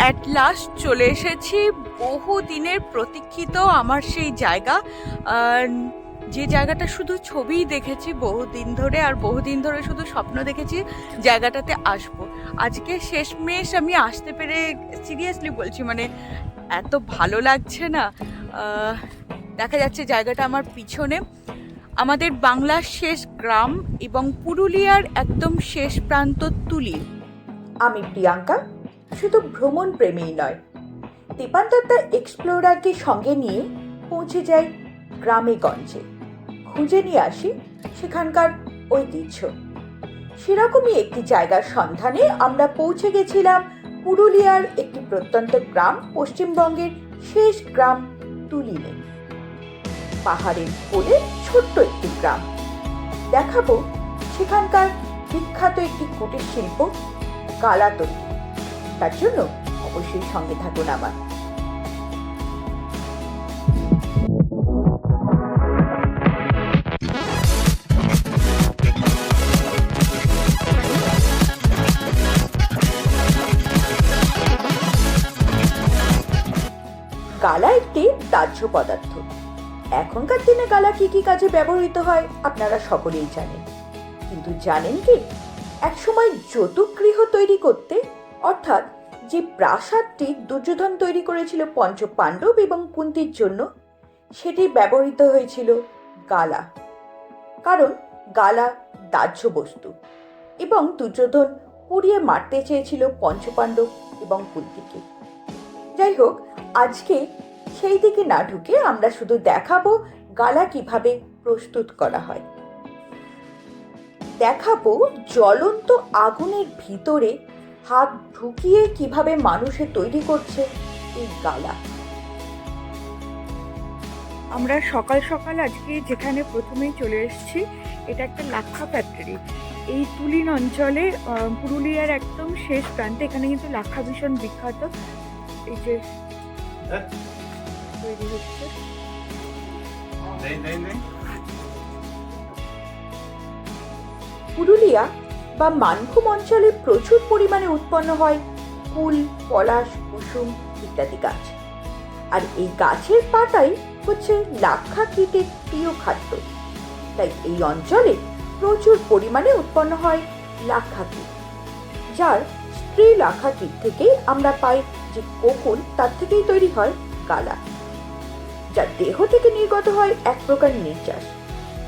At last চলে এসেছি। বহু দিনের প্রতীক্ষিত আমার সেই জায়গা। যে জায়গাটা শুধু ছবিই দেখেছি বহুদিন ধরে আর বহুদিন ধরে শুধু স্বপ্ন দেখেছি, জায়গাটাতে আসব। আজকে শেষমেশ আমি আসতে পেরে সিরিয়াসলি বলছি মানে এত ভালো লাগছে না। দেখা যাচ্ছে জায়গাটা আমার পিছনে। আমাদের বাংলার শেষ গ্রাম এবং পুরুলিয়ার একদম শেষ প্রান্ত তুলি। আমি প্রিয়াঙ্কা শুধু ভ্রমণ প্রেমীই নয়। দীপান্তরদা এক্সপ্লোরারকে সঙ্গে নিয়ে পৌঁছে যায় গ্রামে গঞ্জে। খুঁজে নিয়ে আসি সেখানকার ঐতিহ্য। সেরকমই একটি জায়গার সন্ধানে আমরা পৌঁছে গেছিলাম পুরুলিয়ার একটি প্রত্যন্ত গ্রাম, পশ্চিমবঙ্গের শেষ গ্রাম তুলিনে। পাহাড়ের কোলে ছোট্ট একটি গ্রাম। দেখাবো সেখানকার বিখ্যাত একটি কুটির শিল্প গালা তৈরি তার জন্য অবশ্যই সঙ্গে থাকুন আমার গালা একটি দাহ্য পদার্থ। এখনকার দিনে গালা কি কি কাজে ব্যবহৃত হয় আপনারা সকলেই জানেন। কিন্তু জানেন কি? একসময় যৌতুক গৃহ তৈরি করতে অর্থাৎ যে প্রাসাদটি দুর্যোধন তৈরি করেছিল পঞ্চ পাণ্ডব এবং কুন্তির জন্য, সেটি ব্যবহৃত হয়েছিল গালা। কারণ গালা দাহ্য বস্তু এবং দুর্যোধন পুড়িয়ে মারতে চেয়েছিল পঞ্চপাণ্ডব এবং কুন্তিকে। যাই হোক, আজকে সেই দিকে না ঢুকে আমরা শুধু দেখাবো গালা কীভাবে প্রস্তুত করা হয়। দেখাবো জ্বলন্ত আগুনের ভিতরে হাত ঢুকিয়ে কীভাবে মানুষে তৈরি করছে এই গালা। আমরা সকাল সকাল আজকে যেখানে প্রথমেই চলে এসেছি এটা একটা লাক্ষা ফ্যাক্টরি এই তুলিন অঞ্চলে পুরুলিয়ার একদম শেষ প্রান্তে এখানে কিন্তু লাক্ষা ভীষণ বিখ্যাত। এই যে তৈরি হচ্ছে। পুরুলিয়া বা মানভূম অঞ্চলে প্রচুর পরিমাণে উৎপন্ন হয় কুল পলাশ, কুসুম ইত্যাদি গাছ। আর এই গাছের পাতাই হচ্ছে লাক্ষা কীটের প্রিয় খাদ্য। তাই এই অঞ্চলে প্রচুর পরিমাণে উৎপন্ন হয় লাক্ষা কীট যার স্ত্রী লাক্ষা কীট থেকেই আমরা পাই যে কোকুল তার থেকেই তৈরি হয় গালা, যার দেহ থেকে নির্গত হয় এক প্রকার নির্যাস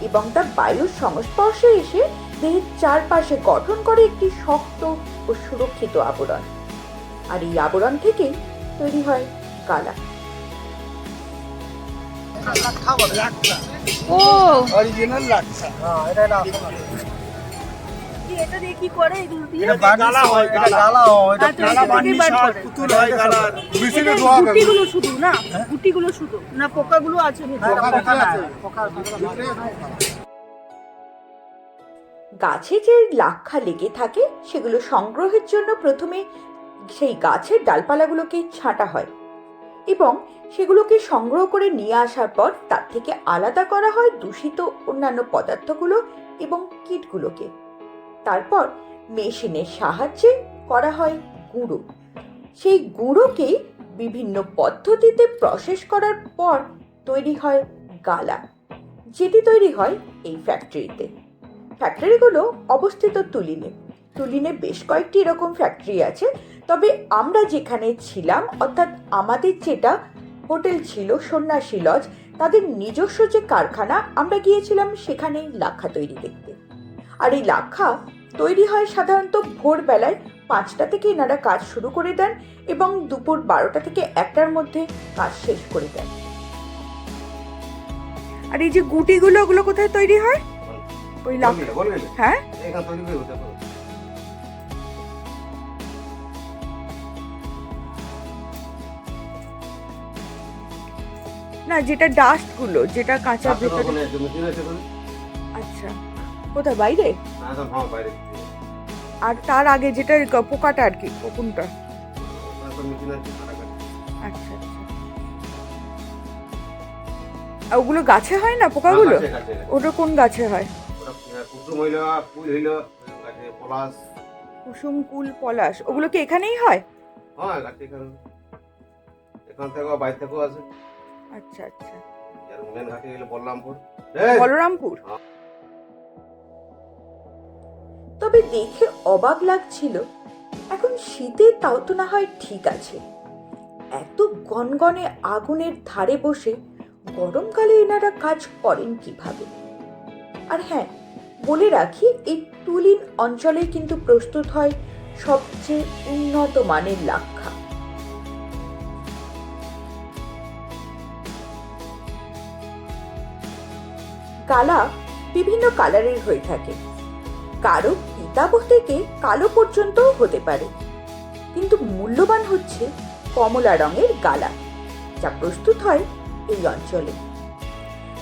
এবং তা বায়ুর সংস্পর্শে এসে দেহের চারপাশে গঠন করে একটি শক্ত ও সুরক্ষিত আবরণ। আর এই আবরণ থেকেই তৈরি হয় গালা। ও। অরিজিনাল হ্যাঁ এটা এটা দিয়ে কি করে? এগুলো দিয়ে এটা গালা হয় এটা গালা। হয় এটা আচ্ছা, গালা হয়। পুতুল। হয়। গুটিগুলো শুধু না? গুটিগুলো শুধু? না পোকাগুলো আছে ভেতরে। পোকা আছে। পোকা ভিতরে গাছে যে লাক্ষা লেগে থাকে, সেগুলো সংগ্রহের জন্য প্রথমে সেই গাছের ডালপালাগুলোকে ছাঁটা হয় এবং সেগুলোকে সংগ্রহ করে নিয়ে আসার পর তার থেকে আলাদা করা হয় দূষিত অন্যান্য পদার্থগুলো এবং কীটগুলোকে। তারপর মেশিনের সাহায্যে করা হয় গুঁড়ো। সেই গুঁড়োকে বিভিন্ন পদ্ধতিতে প্রসেস করার পর তৈরি হয় গালা, যেটি তৈরি হয় এই ফ্যাক্টরিতে ফ্যাক্টরিগুলো অবস্থিত তুলিনে। তুলিনে বেশ কয়েকটি এরকম ফ্যাক্টরি আছে, তবে আমরা যেখানে ছিলাম, অর্থাৎ আমাদের যেটা হোটেল ছিল, সন্ন্যাসী লজ তাদের নিজস্ব যে কারখানা, আমরা গিয়েছিলাম সেখানেই লাক্ষা তৈরি দেখতে। আর এই লাক্ষা তৈরি হয় সাধারণত ভোরবেলায় পাঁচটা থেকে এনারা কাজ শুরু করে দেন এবং দুপুর বারোটা থেকে একটার মধ্যে কাজ শেষ করে দেন। আর এই যে গুটিগুলো, ওগুলো কোথায় তৈরি হয়? ওই লাক্ষা হ্যাঁ? না যেটা ডাস্টগুলো যেটা কাঁচা ভেতরে আচ্ছা। কোথায়? বাইরে? আর তার আগে যেটা পোকাটা আর কি কোনটা আচ্ছা আচ্ছা। ওগুলো গাছে হয় না পোকাগুলো? ওটা কোন গাছে হয়? কুসুম হইল ফুল হইল পলাশ। কুসুম কুল পলাশ ওগুলো কি এখানেই হয়? হ্যাঁ এখানে এখান থেকেও বাইরে থেকেও আছে। আচ্ছা আচ্ছা। মেন ঘাটে গেলে বলরামপুর। বলরামপুর? তবে দেখে অবাক লাগছিল এখন শীতে তাও তো না হয় ঠিক আছে। এত গনগনে আগুনের ধারে বসে গরমকালে এনারা কাজ করেন কীভাবে? আর হ্যাঁ বলে রাখি, এই তুলিন অঞ্চলে কিন্তু প্রস্তুত হয় সবচেয়ে উন্নত মানের লাক্ষা। কালা বিভিন্ন কালারের হয়ে থাকে। কারও পিতাব থেকে কালো পর্যন্তও হতে পারে। কিন্তু মূল্যবান হচ্ছে কমলা রঙের গালা, যা প্রস্তুত হয় এই অঞ্চলে।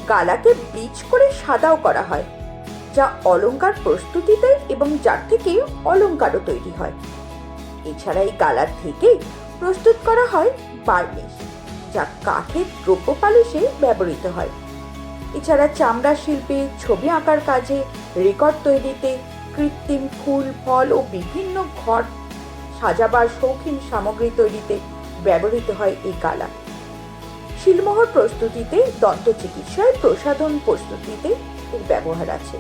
গালাকে বীজ করে সাদাও করা হয়। যা অলংকার প্রস্তুতিতে এবং যার থেকে অলংকারও তৈরি হয়। এছাড়া এই গালার থেকে প্রস্তুত করা হয় বার্নিশ, যা কাঠের দ্রব্য পালিশে ব্যবহৃত হয়। এছাড়া চামড়া শিল্পে, ছবি আঁকার কাজে, রেকর্ড তৈরিতে কৃত্রিম ফুল, ফল ও বিভিন্ন ঘর সাজাবার শৌখিন সামগ্রী তৈরিতে ব্যবহৃত হয় এই গালা। শিলমোহর প্রস্তুতিতে দন্ত চিকিৎসায় প্রসাধন প্রস্তুতিতে এর ব্যবহার আছে।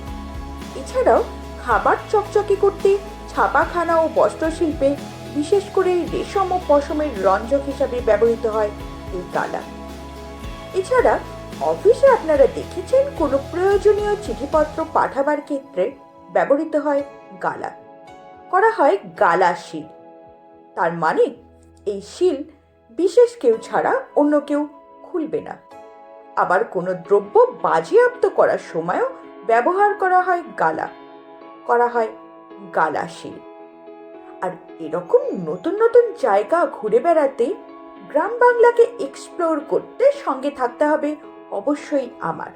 এছাড়াও খাবার চকচকে করতে ছাপাখানা ও বস্ত্রশিল্পে বিশেষ করে রেশম ও পশমের রঞ্জক হিসাবে ব্যবহৃত হয় এই গালা। এছাড়া অফিসে আপনারা দেখেছেন কোনো প্রয়োজনীয় চিঠিপত্র পাঠাবার ক্ষেত্রে ব্যবহৃত হয় গালা। করা হয় গালা শিল। তার মানে এই শিল বিশেষ কেউ ছাড়া অন্য কেউ খুলবে না। আবার কোনো দ্রব্য বাজেয়াপ্ত করার সময়ও ব্যবহার করা হয় গালা। করা হয় গালা শিল। আর এরকম নতুন নতুন জায়গা ঘুরে বেড়াতে গ্রাম বাংলাকে এক্সপ্লোর করতে সঙ্গে থাকতে হবে অবশ্যই আমার।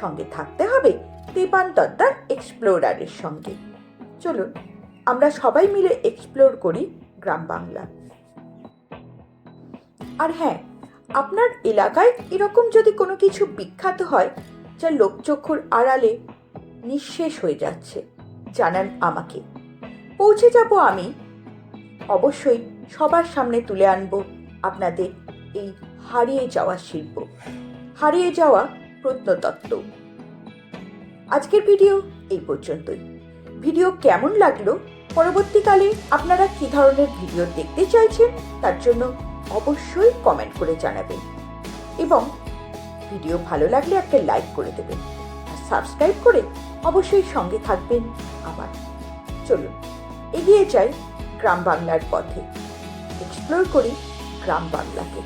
সঙ্গে থাকতে হবে তেপান্তদ্দার এক্সপ্লোরারের সঙ্গে। চলুন, আমরা সবাই মিলে এক্সপ্লোর করি গ্রাম বাংলা। আর হ্যাঁ আপনার এলাকায় এরকম যদি কোনো কিছু বিখ্যাত হয় যা লোকচক্ষুর আড়ালে নিঃশেষ হয়ে যাচ্ছে। জানান আমাকে। পৌঁছে যাব আমি। অবশ্যই সবার সামনে তুলে আনব আপনাদের এই হারিয়ে যাওয়া শিল্প। হারিয়ে যাওয়া প্রত্নতত্ত্ব। আজকের ভিডিও এই পর্যন্তই। ভিডিও কেমন লাগল? পরবর্তীকালে আপনারা কি ধরনের ভিডিও দেখতে চাইছেন? তার জন্য অবশ্যই কমেন্ট করে জানাবেন। এবং ভিডিও ভালো লাগলে একটা লাইক করে দেবেন। আর সাবস্ক্রাইব করে অবশ্যই সঙ্গে থাকবেন আমার চলুন, এগিয়ে যাই গ্রাম বাংলার পথে। এক্সপ্লোর করি গ্রাম বাংলাকে।